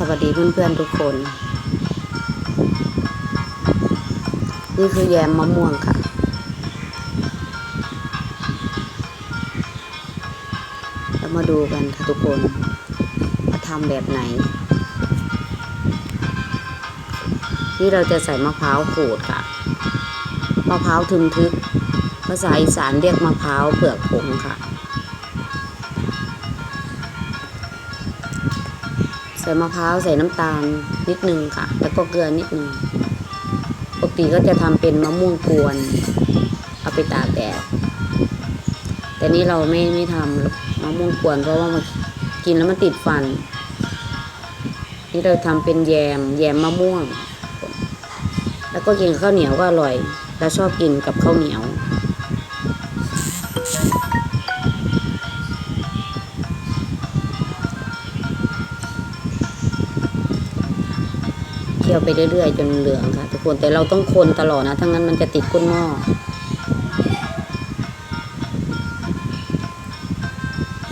สวัสดีเพื่อนๆทุกคน นี่คือแยมมะม่วงค่ะแล้วมาดูกันค่ะทุกคนว่าทำแบบไหน นี่เราจะใส่มะพร้าวขูดค่ะ มะพร้าวทึมทึก ภาษาอีสานเรียกมะพร้าวเปลือกผงค่ะ ส่มะพร้าวใส่น้ำตาลนิดนึงค่ะ แล้วก็เกลือนิดนึงปกติก็จะทำเป็นมะม่วงกวน เอาไปตากแดดแต่นี่เราไม่ไม่ทำมะม่วงกวนเพราะว่ามันกินแล้วมันติดฟัน นี่เราทำเป็นแยมแยมมะม่วง แล้วก็กินข้าวเหนียวก็อร่อยแล้วชอบกินกับข้าวเหนียว ยวไปเรื่อยๆ จนเหลืองค่ะทุกคนแต่เราต้องคนตลอดนะทั้างนั้นมันจะติดก้นหม้อ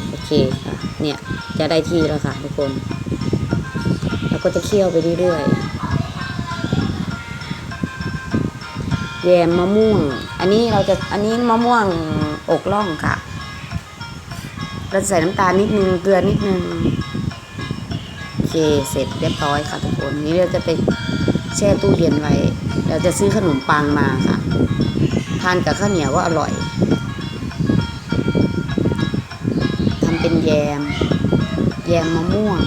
โอเคค่ะ เนี่ยจะได้ที่แล้วค่ะทุกคน แล้วก็จะเคี่ยวไปเรื่อยๆแยมมะม่วง อันนี้เราจะอันนี้มะม่วงอกล่องค่ะเราใส่น้ำตาลนิดนึงเกลือนิดนึง เคเสร็จเรียบร้อยค่ะทุกคนนี้เราจะไปแช่ตู้เย็นไว้ เราจะซื้อขนมปังมาค่ะ ทานกับข้าวเหนียวก็อร่อยทำเป็นแยม แยมมะม่วง